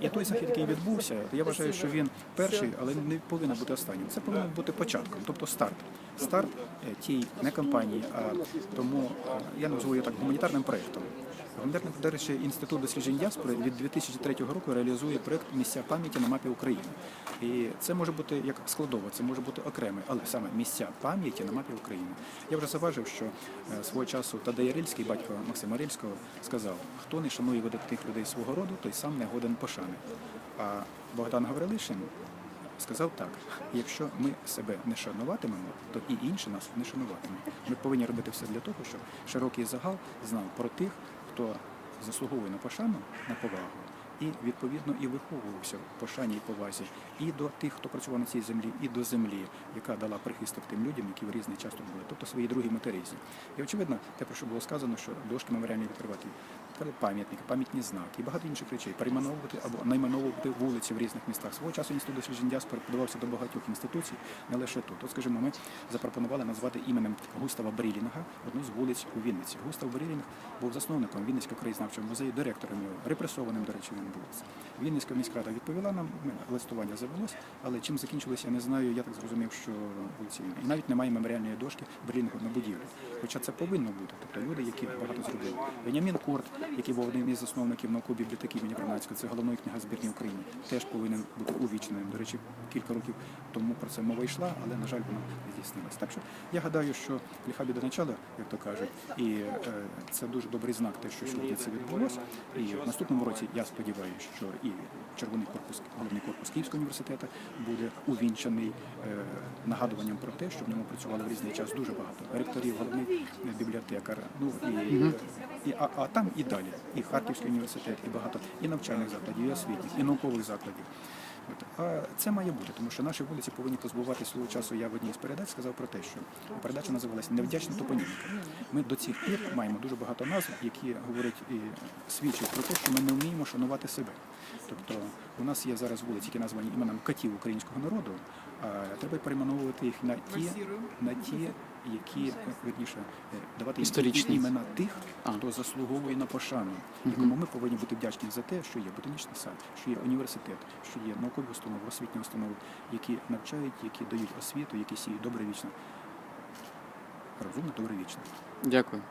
І той захід, який відбувся, я вважаю, що він перший, але не повинен бути останнім. Це повинен бути початком, тобто старт. Старт е, тієї не кампанії, а тому е, я називаю його так гуманітарним проєктом. Гуманітарний до речі, інститут досліджень діаспори від 2003 року реалізує проєкт місця пам'яті на мапі України. І це може бути як складово, це може бути окреме, але саме місця пам'яті на мапі України. Я вже заважив, що е, свого часу Тадей Рильський, батько Максима Рильського, сказав: хто не шанує видатних людей свого роду, той сам не годен пошани. А Богдан Гаврилишин сказав так: якщо ми себе не шануватимемо, то і інші нас не шануватимуть. Ми повинні робити все для того, щоб широкий загал знав про тих, хто заслуговує на пошану, на повагу. І відповідно і виховувався в пошані і повазі і до тих, хто працював на цій землі, і до землі, яка дала прихисток тим людям, які в різний час тут були, тобто своїй другій материзі. І очевидно, те, про що було сказано, що дошки меморіальні відкривати пам'ятники, пам'ятні знаки і багато інших речей, перейменовувати або найменовувати вулиці в різних містах. Свого часу інститут досліджень діаспори подавався до багатьох інституцій, не лише тут. От, скажімо, ми запропонували назвати іменем Густава Брілінга одну з вулиць у Вінниці. Густав Брілінг був засновником Вінницького краєзнавчого музею, директором його, репресованим, до речі, він був. Вінницька міськрада відповіла нам, листування завелось, але чим закінчилося, я не знаю. Я так зрозумів, що вулиці і навіть немає меморіальної дошки Брілінгу на будівлі. Хоча це повинно бути. Тобто люди, які багато зробили. Бенямін Корт, який був одним із засновників наукової бібліотеки імені Вернадського, це головної книгозбірні України, теж повинен бути увічненим. До речі, кілька років тому про це мова йшла, але на жаль, вона не здійснилась. Так що я гадаю, що ліха біда начала, як то кажуть, і е, це дуже добрий знак, те, що сьогодні це відбулося. І в наступному році я сподіваюся, що і червоний корпус, головний корпус Київського університету буде увінчений е, нагадуванням про те, що в ньому працювали в різний час дуже багато ректорів, головний бібліотекар. Ну і, і а, а там і далі, і Харківський університет, і багато і навчальних закладів, і освітніх, і наукових закладів. А це має бути, тому що наші вулиці повинні позбуватися свого часу. Я в одній з передач сказав про те, що передача називалася Невдячна топоніміка. Ми до цих пір маємо дуже багато назв, які говорять і свідчать про те, що ми не вміємо шанувати себе. Тобто у нас є зараз вулиці, які названі іменем катів українського народу, а треба перейменовувати їх на ті, на ті, які верніше е, давати Історичні. імена тих, А. хто заслуговує на пошану, якому ми повинні бути вдячні за те, що є ботанічний сад, що є університет, що є наукові установи, освітні установи, які навчають, які дають освіту, які сіють добре вічно. Розумно, добре вічно. Дякую.